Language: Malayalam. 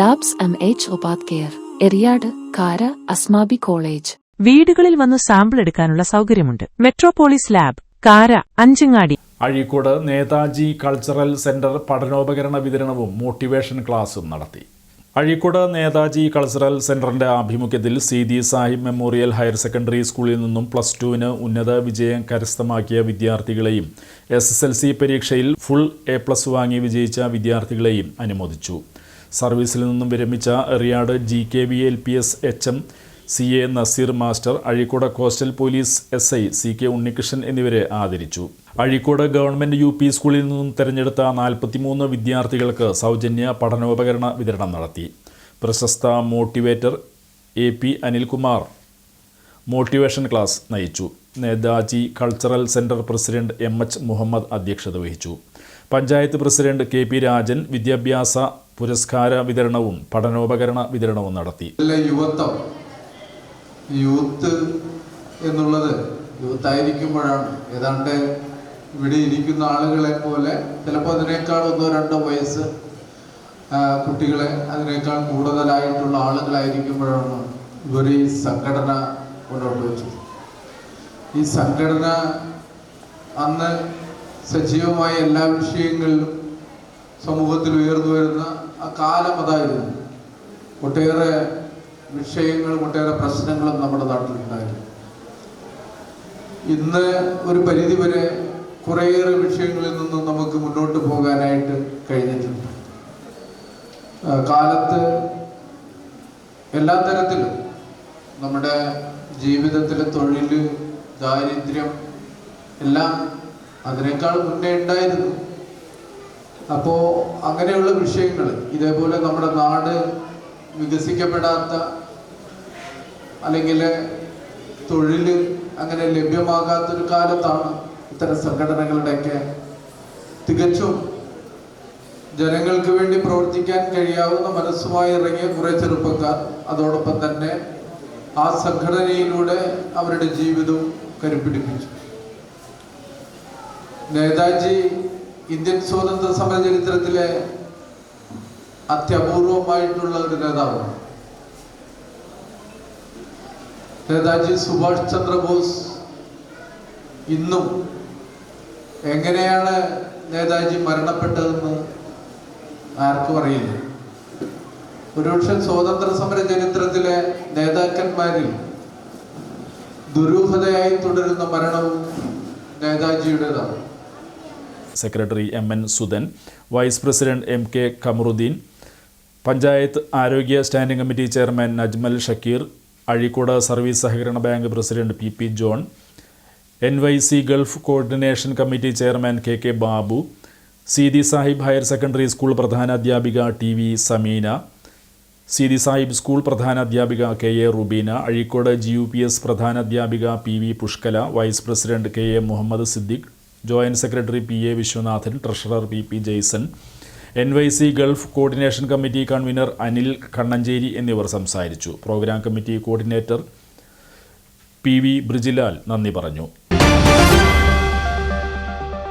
ലാബ്സ് എം എച്ച് ഒപാത് കെയർ എറിയാട് കാര അസ്മാബി കോളേജ് വീടുകളിൽ വന്ന് സാമ്പിൾ എടുക്കാനുള്ള സൗകര്യമുണ്ട്. Metropolis lab Kara Anchangadi. Azhikode Netaji cultural centre പഠനോപകരണ വിതരണവും മോട്ടിവേഷൻ ക്ലാസും നടത്തി. അഴീക്കോട് നേതാജി കൾച്ചറൽ സെന്ററിന്റെ ആഭിമുഖ്യത്തിൽ Seethi Sahib memorial higher secondary സ്കൂളിൽ നിന്നും പ്ലസ് ടുവിന് ഉന്നത വിജയം കരസ്ഥമാക്കിയ വിദ്യാർത്ഥികളെയും എസ് എസ് എൽ സി പരീക്ഷയിൽ ഫുൾ എ പ്ലസ് വാങ്ങി വിജയിച്ച വിദ്യാർത്ഥികളെയും അനുമോദിച്ചു. സർവീസിൽ നിന്നും വിരമിച്ച റിയാഡ് G K V L P S H M C A Naseer master Azhikode coastal police S I C K Unnikrishnan എന്നിവരെ ആദരിച്ചു. അഴീക്കോട് ഗവൺമെന്റ് യു പി സ്കൂളിൽ നിന്നും തെരഞ്ഞെടുത്ത നാൽപ്പത്തിമൂന്ന് വിദ്യാർത്ഥികൾക്ക് സൗജന്യ പഠനോപകരണ വിതരണം നടത്തി. പ്രശസ്ത motivator A P Anilkumar motivation class നയിച്ചു. Netaji cultural centre president M H Muhammad അധ്യക്ഷത വഹിച്ചു. Panchayat president K P Rajan വിദ്യാഭ്യാസ പുരസ്കാര വിതരണവും പഠനോപകരണ വിതരണവും നടത്തി. യുവത്വം. യൂത്ത് എന്നുള്ളത് യൂത്ത് ആയിരിക്കുമ്പോഴാണ് ഏതാണ്ട് ഇവിടെ ഇരിക്കുന്ന ആളുകളെ പോലെ ചിലപ്പോൾ അതിനേക്കാൾ ഒന്നോ രണ്ടോ വയസ്സ് കുട്ടികളെ അതിനേക്കാൾ കൂടുതലായിട്ടുള്ള ആളുകളായിരിക്കുമ്പോഴാണ് ഇവർ ഈ സംഘടന മുന്നോട്ട് വെച്ചത്. ഈ സംഘടന അന്ന് സജീവമായ എല്ലാ വിഷയങ്ങളിലും സമൂഹത്തിൽ ഉയർന്നു വരുന്ന ആ കാലം അതായിരുന്നു. ഒട്ടേറെ വിഷയങ്ങളും ഒട്ടേറെ പ്രശ്നങ്ങളും നമ്മുടെ നാട്ടിലുണ്ടായിരുന്നു. ഇന്ന് ഒരു പരിധിവരെ കുറേയേറെ വിഷയങ്ങളിൽ നിന്നും നമുക്ക് മുന്നോട്ട് പോകാനായിട്ട് കഴിഞ്ഞിട്ടുണ്ട്. കാലത്ത് എല്ലാ തരത്തിലും നമ്മുടെ ജീവിതത്തിലെ തൊഴിൽ ദാരിദ്ര്യം എല്ലാം അതിനേക്കാൾ മുന്നേ ഉണ്ടായിരുന്നു. അപ്പോൾ അങ്ങനെയുള്ള വിഷയങ്ങൾ ഇതേപോലെ നമ്മുടെ നാട് വികസിക്കപ്പെടാത്ത അല്ലെങ്കിൽ തൊഴിൽ അങ്ങനെ ലഭ്യമാകാത്തൊരു കാലത്താണ് ഇത്തരം സംഘടനകളുടെയൊക്കെ തികച്ചും ജനങ്ങൾക്ക് വേണ്ടി പ്രവർത്തിക്കാൻ കഴിയാവുന്ന മനസ്സുമായി ഇറങ്ങിയ കുറെ ചെറുപ്പക്കാർ അതോടൊപ്പം തന്നെ ആ സംഘടനയിലൂടെ അവരുടെ ജീവിതവും കരുപിടിപ്പിച്ചു നേതാജി ഇന്ത്യൻ സ്വാതന്ത്ര്യ സമര ചരിത്രത്തിലെ അത്യപൂർവമായിട്ടുള്ള ഒരു നേതാവാണ് നേതാജി സുഭാഷ് ചന്ദ്രബോസ് ഇന്നും എങ്ങനെയാണ് നേതാജി മരണപ്പെട്ടതെന്ന് ആർക്കും അറിയില്ല. ഒരുപക്ഷെ സ്വാതന്ത്ര്യ സമര ചരിത്രത്തിലെ നേതാക്കന്മാരിൽ ദുരൂഹതയായി തുടരുന്ന മരണവും നേതാജിയുടേതാണ്. Secretary M N Sudhan vice president M K Kamaruddin panchayat ആരോഗ്യ standing committee chairman Najmal Shakeer Azhikode service സഹകരണ bank president P P John N Y C Gulf coordination committee chairman K K Babu Seethi Sahib higher secondary school പ്രധാനാധ്യാപിക T V Sameena Seethi Sahib school പ്രധാനാധ്യാപിക K A Rubeena Azhikode G U P S പ്രധാനാധ്യാപിക P V Pushkala vice president K A Muhammad Siddique joint secretary P A Viswanathan treasurer P P Jaison N Y C Gulf coordination committee convener Anil Kannancheri എന്നിവർ സംസാരിച്ചു. Programme committee coordinator P V Brijilal നന്ദി പറഞ്ഞു.